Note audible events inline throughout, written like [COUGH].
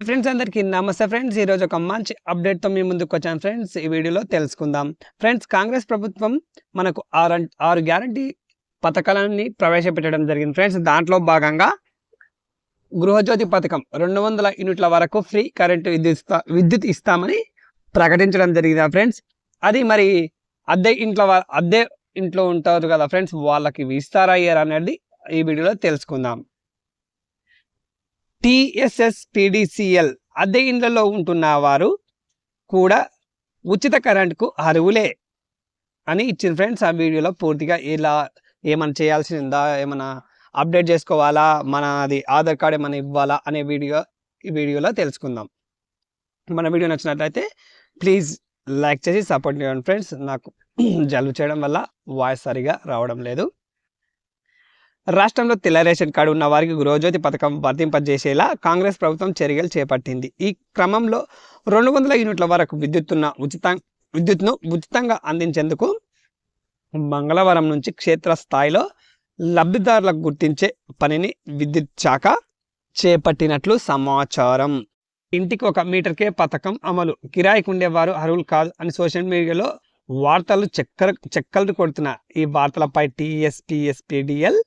Friends అందరికీ నమస్తే friends ఈరోజు ఒక మంచి అప్డేట్తో మీ ముందుకు వచ్చాను ఫ్రెండ్స్ ఈ వీడియోలో తెలుసుకుందాం. ఫ్రెండ్స్ కాంగ్రెస్ ప్రభుత్వం మనకు ఆరు ఆరు గ్యారంటీ పథకాలన్నీ ప్రవేశపెట్టడం జరిగింది. ఫ్రెండ్స్ దాంట్లో భాగంగా గృహజ్యోతి పథకం రెండు వందల యూనిట్ల వరకు ఫ్రీ కరెంటు విద్యుత్ ఇస్తా- విద్యుత్ ఇస్తామని ప్రకటించడం జరిగింది ఫ్రెండ్స్ అది మరి అద్దె ఇంట్లో అద్దె ఇంట్లో ఉంటారు కదా ఫ్రెండ్స్ వాళ్ళకి ఇస్తారా ఇయ్యరా అనేది ఈ వీడియోలో తెలుసుకుందాం. టిఎస్ఎస్ పిడిసిఎల్ అద్దె ఇండ్లలో ఉంటున్న వారు కూడా ఉచిత కరెంట్కు అరువులే అని ఇచ్చింది ఫ్రెండ్స్. ఆ వీడియోలో పూర్తిగా ఇలా ఏమైనా చేయాల్సిందా? ఏమైనా అప్డేట్ చేసుకోవాలా? మన అది ఆధార్ కార్డ్ ఏమైనా ఇవ్వాలా? అనే వీడియో ఈ వీడియోలో తెలుసుకుందాం. మన వీడియో నచ్చినట్లయితే ప్లీజ్ లైక్ చేసి సపోర్ట్ చేయండి ఫ్రెండ్స్. నాకు [CLEARS THROAT] జలుబు చేయడం వల్ల వాయిస్ సరిగా రావడం లేదు. రాష్ట్రంలో తెల్ల రేషన్ కార్డు ఉన్న వారికి గృహజ్యోతి పథకం వర్తింపజేసేలా కాంగ్రెస్ ప్రభుత్వం చర్యలు చేపట్టింది. ఈ క్రమంలో రెండు వందల యూనిట్ల వరకు విద్యుత్తున్న ఉచిత విద్యుత్ను ఉచితంగా అందించేందుకు మంగళవారం నుంచి క్షేత్రస్థాయిలో లబ్ధిదారులకు గుర్తించే పనిని విద్యుత్ శాఖ చేపట్టినట్లు సమాచారం. ఇంటికి ఒక మీటర్కే పథకం అమలు. కిరాయికి ఉండేవారు అర్హులు కాదు అని సోషల్ మీడియాలో వార్తలు చెక్కర చెక్కలు కొడుతున్న ఈ వార్తలపై టీఎస్పీఎస్పీడిఎల్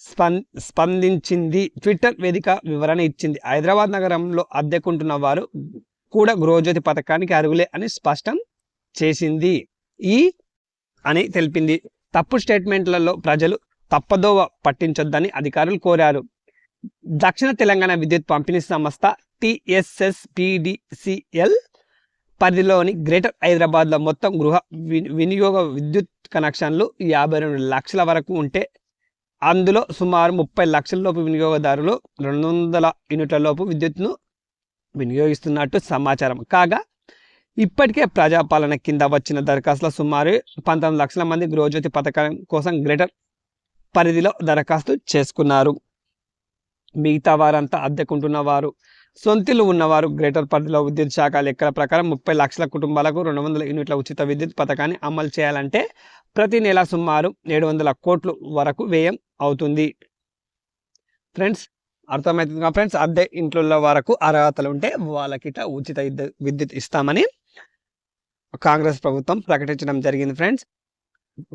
స్పం స్పందించింది. ట్విట్టర్ వేదిక వివరణ ఇచ్చింది. హైదరాబాద్ నగరంలో అద్దెకుంటున్న వారు కూడా గృహజ్యోతి పథకానికి అరుగులే అని స్పష్టం చేసింది. ఈ అని తెలిపింది. తప్పు స్టేట్మెంట్లలో ప్రజలు తప్పదోవ పట్టించొద్దని అధికారులు కోరారు. దక్షిణ తెలంగాణ విద్యుత్ పంపిణీ సంస్థ టిఎస్ఎస్పిడిసిఎల్ పరిధిలోని గ్రేటర్ హైదరాబాద్లో మొత్తం గృహ వి- వినియోగ విద్యుత్ కనెక్షన్లు యాభై రెండు లక్షల వరకు ఉంటే అందులో సుమారు ముప్పై లక్షల లోపు వినియోగదారులు రెండు వందల యూనిట్ల లోపు విద్యుత్ను వినియోగిస్తున్నట్టు సమాచారం. కాగా ఇప్పటికే ప్రజాపాలన కింద వచ్చిన దరఖాస్తుల సుమారు పంతొమ్మిది లక్షల మంది గృహజ్యోతి పథకం కోసం గ్రేటర్ పరిధిలో దరఖాస్తు చేసుకున్నారు. మిగతా వారంతా అద్దెకుంటున్న వారు సొంతిల్లు ఉన్నవారు గ్రేటర్ పరిధిలో విద్యుత్ శాఖ లెక్కల ప్రకారం ముప్పై లక్షల కుటుంబాలకు రెండు వందల యూనిట్ల ఉచిత విద్యుత్ పథకాన్ని అమలు చేయాలంటే ప్రతి నెల సుమారు ఏడు వందల కోట్లు వరకు వ్యయం అవుతుంది. ఫ్రెండ్స్ అర్థమవుతుంది కదా ఫ్రెండ్స్? అద్దె ఇంట్లో వరకు అర్హతలు ఉంటే వాళ్ళకిట ఉచిత విద్యుత్ ఇస్తామని కాంగ్రెస్ ప్రభుత్వం ప్రకటించడం జరిగింది ఫ్రెండ్స్.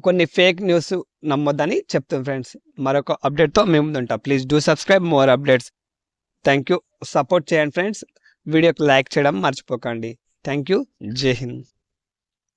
కొన్ని ఫేక్ న్యూస్ నమ్మొద్దని చెప్తుంది ఫ్రెండ్స్. మరొక అప్డేట్తో మేము ఉంటాం. Please do subscribe more updates. Thank you support చేయండి ఫ్రెండ్స్ వీడియోకి లైక్ చేయడం మర్చిపోకండి. థ్యాంక్ యూ జై హింద్